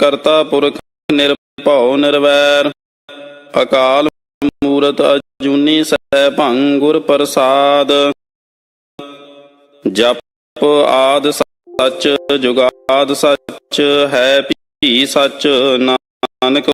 ਕਰਤਾ ਪੁਰਖ ਨਿਰਭਉ ਨਿਰਵੈਰ, ਅਕਾਲ ਮੂਰਤ ਅਜੂਨੀ ਸੈ ਭੰਗ ਗੁਰ ਪ੍ਰਸਾਦ। ਜਪ ਆਦ ਸੱਚ, ਜੁਗਾਦ ਸੱਚ, ਹੈ ਭੀ ਸੱਚ, ਨਾਨਕ